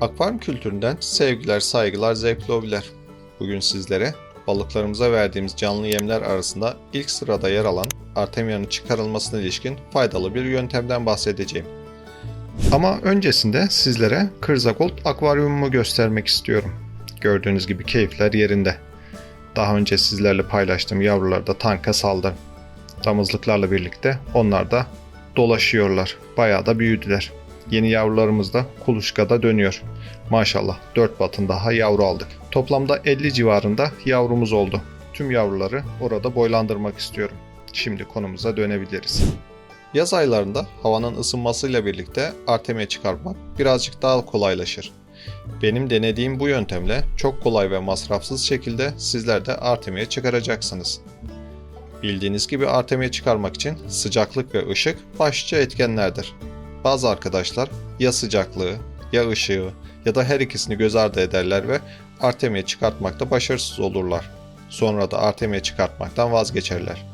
Akvaryum kültüründen sevgiler, saygılar, zevkli hobiler. Bugün sizlere balıklarımıza verdiğimiz canlı yemler arasında ilk sırada yer alan Artemia'nın çıkarılmasına ilişkin faydalı bir yöntemden bahsedeceğim. Ama öncesinde sizlere Kırzagold akvaryumumu göstermek istiyorum. Gördüğünüz gibi keyifler yerinde. Daha önce sizlerle paylaştığım yavrular da tanka saldı. Damızlıklarla birlikte onlar da dolaşıyorlar. Bayağı da büyüdüler. Yeni yavrularımız da kuluçkada dönüyor. Maşallah 4 batın daha yavru aldık. Toplamda 50 civarında yavrumuz oldu. Tüm yavruları orada boylandırmak istiyorum. Şimdi konumuza dönebiliriz. Yaz aylarında havanın ısınmasıyla birlikte artemia çıkarmak birazcık daha kolaylaşır. Benim denediğim bu yöntemle çok kolay ve masrafsız şekilde sizler de artemia çıkaracaksınız. Bildiğiniz gibi artemia çıkarmak için sıcaklık ve ışık başlıca etkenlerdir. Bazı arkadaşlar ya sıcaklığı, ya ışığı ya da her ikisini göz ardı ederler ve artemia çıkartmakta başarısız olurlar. Sonra da artemia çıkartmaktan vazgeçerler.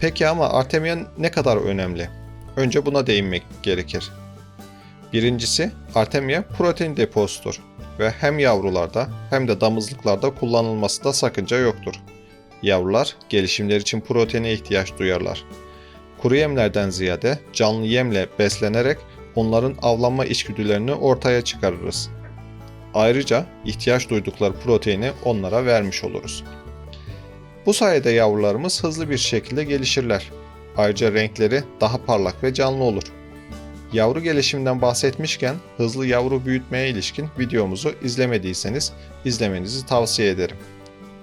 Peki ama artemia ne kadar önemli? Önce buna değinmek gerekir. Birincisi artemia protein deposudur ve hem yavrularda hem de damızlıklarda kullanılması da sakınca yoktur. Yavrular gelişimleri için proteine ihtiyaç duyarlar. Kuru yemlerden ziyade canlı yemle beslenerek onların avlanma içgüdülerini ortaya çıkarırız. Ayrıca ihtiyaç duydukları proteini onlara vermiş oluruz. Bu sayede yavrularımız hızlı bir şekilde gelişirler. Ayrıca renkleri daha parlak ve canlı olur. Yavru gelişiminden bahsetmişken hızlı yavru büyütmeye ilişkin videomuzu izlemediyseniz izlemenizi tavsiye ederim.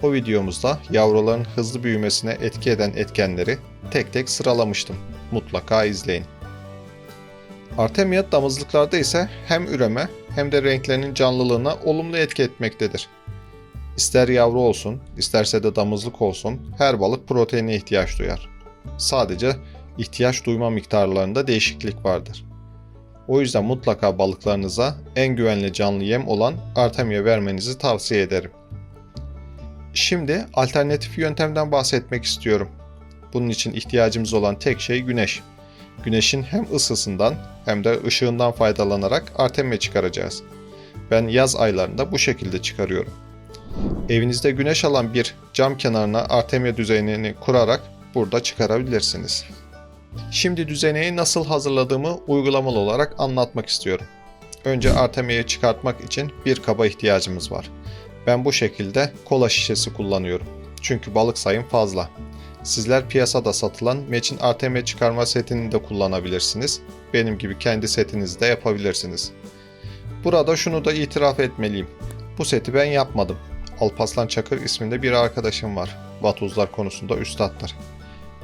O videomuzda yavruların hızlı büyümesine etki eden etkenleri tek tek sıralamıştım. Mutlaka izleyin. Artemia damızlıklarda ise hem üreme hem de renklerinin canlılığına olumlu etki etmektedir. İster yavru olsun, isterse de damızlık olsun her balık proteine ihtiyaç duyar. Sadece ihtiyaç duyma miktarlarında değişiklik vardır. O yüzden mutlaka balıklarınıza en güvenli canlı yem olan Artemia vermenizi tavsiye ederim. Şimdi alternatif yöntemden bahsetmek istiyorum. Bunun için ihtiyacımız olan tek şey güneş. Güneşin hem ısısından hem de ışığından faydalanarak artemia çıkaracağız. Ben yaz aylarında bu şekilde çıkarıyorum. Evinizde güneş alan bir cam kenarına artemia düzenini kurarak burada çıkarabilirsiniz. Şimdi düzeneyi nasıl hazırladığımı uygulamalı olarak anlatmak istiyorum. Önce artemia'yı çıkartmak için bir kaba ihtiyacımız var. Ben bu şekilde kola şişesi kullanıyorum. Çünkü balık sayım fazla. Sizler piyasada satılan Meçin Artemia çıkarma setini de kullanabilirsiniz. Benim gibi kendi setinizi de yapabilirsiniz. Burada şunu da itiraf etmeliyim. Bu seti ben yapmadım. Alpaslan Çakır isminde bir arkadaşım var. Vatuzlar konusunda üstattır.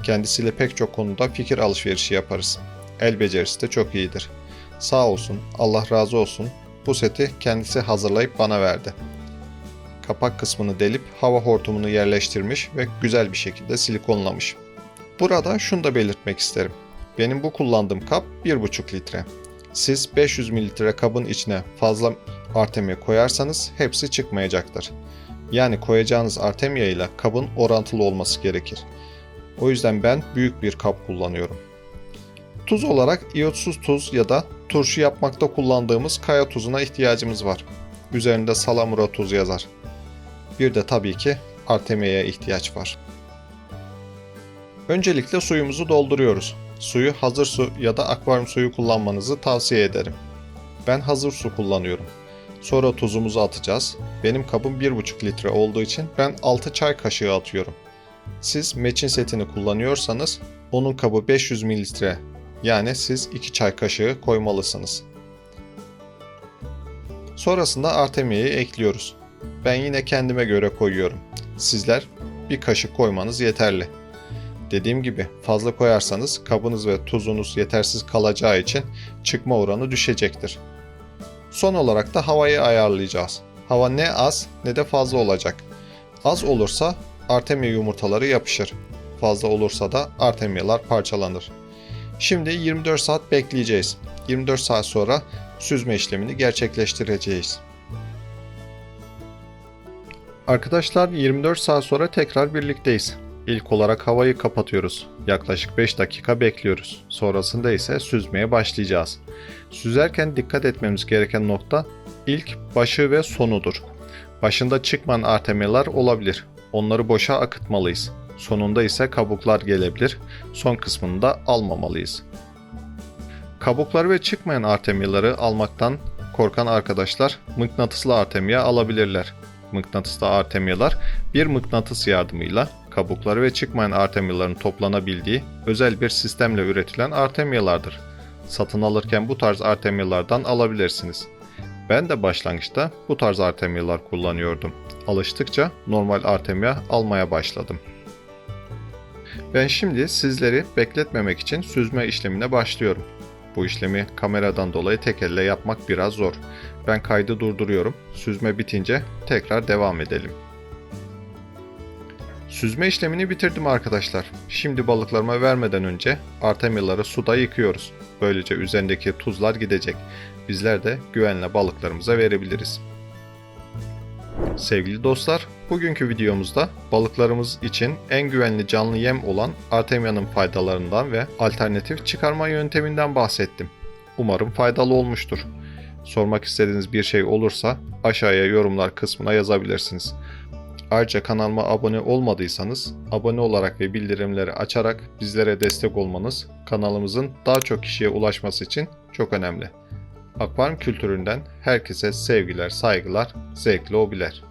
Kendisiyle pek çok konuda fikir alışverişi yaparız. El becerisi de çok iyidir. Sağ olsun, Allah razı olsun. Bu seti kendisi hazırlayıp bana verdi kapak kısmını delip hava hortumunu yerleştirmiş ve güzel bir şekilde silikonlamış. Burada şunu da belirtmek isterim. Benim bu kullandığım kap 1,5 litre. Siz 500 mililitre kabın içine fazla artemia koyarsanız hepsi çıkmayacaktır. Yani koyacağınız artemia ile kabın orantılı olması gerekir. O yüzden ben büyük bir kap kullanıyorum. Tuz olarak iyotsuz tuz ya da turşu yapmakta kullandığımız kaya tuzuna ihtiyacımız var. Üzerinde salamura tuz yazar. Bir de tabii ki Artemia'ya ihtiyaç var. Öncelikle suyumuzu dolduruyoruz. Suyu hazır su ya da akvaryum suyu kullanmanızı tavsiye ederim. Ben hazır su kullanıyorum. Sonra tuzumuzu atacağız. Benim kabım 1,5 litre olduğu için ben 6 çay kaşığı atıyorum. Siz meçin setini kullanıyorsanız onun kabı 500 mililitre yani siz 2 çay kaşığı koymalısınız. Sonrasında Artemia'yı ekliyoruz. Ben yine kendime göre koyuyorum. Sizler bir kaşık koymanız yeterli. Dediğim gibi fazla koyarsanız kabınız ve tuzunuz yetersiz kalacağı için çıkma oranı düşecektir. Son olarak da havayı ayarlayacağız. Hava ne az ne de fazla olacak. Az olursa artemia yumurtaları yapışır. Fazla olursa da artemialar parçalanır. Şimdi 24 saat bekleyeceğiz. 24 saat sonra süzme işlemini gerçekleştireceğiz. Arkadaşlar 24 saat sonra tekrar birlikteyiz. İlk olarak havayı kapatıyoruz. Yaklaşık 5 dakika bekliyoruz. Sonrasında ise süzmeye başlayacağız. Süzerken dikkat etmemiz gereken nokta ilk başı ve sonudur. Başında çıkmayan artemyalar olabilir. Onları boşa akıtmalıyız. Sonunda ise kabuklar gelebilir. Son kısmını da almamalıyız. Kabukları ve çıkmayan artemyaları almaktan korkan arkadaşlar mıknatıslı artemya alabilirler. Mıknatıslı artemyalar bir mıknatıs yardımıyla kabukları ve çıkmayan artemyaların toplanabildiği özel bir sistemle üretilen artemyalardır. Satın alırken bu tarz artemyalardan alabilirsiniz. Ben de başlangıçta bu tarz artemyalar kullanıyordum. Alıştıkça normal artemya almaya başladım. Ben şimdi sizleri bekletmemek için süzme işlemine başlıyorum. Bu işlemi kameradan dolayı tek elle yapmak biraz zor. Ben kaydı durduruyorum. Süzme bitince tekrar devam edelim. Süzme işlemini bitirdim arkadaşlar. Şimdi balıklarıma vermeden önce artemyaları suda yıkıyoruz. Böylece üzerindeki tuzlar gidecek. Bizler de güvenle balıklarımıza verebiliriz. Sevgili dostlar, bugünkü videomuzda balıklarımız için en güvenli canlı yem olan artemyanın faydalarından ve alternatif çıkarma yönteminden bahsettim. Umarım faydalı olmuştur. Sormak istediğiniz bir şey olursa aşağıya yorumlar kısmına yazabilirsiniz. Ayrıca kanalıma abone olmadıysanız abone olarak ve bildirimleri açarak bizlere destek olmanız kanalımızın daha çok kişiye ulaşması için çok önemli. Akvaryum kültüründen herkese sevgiler, saygılar, zevkli hobiler.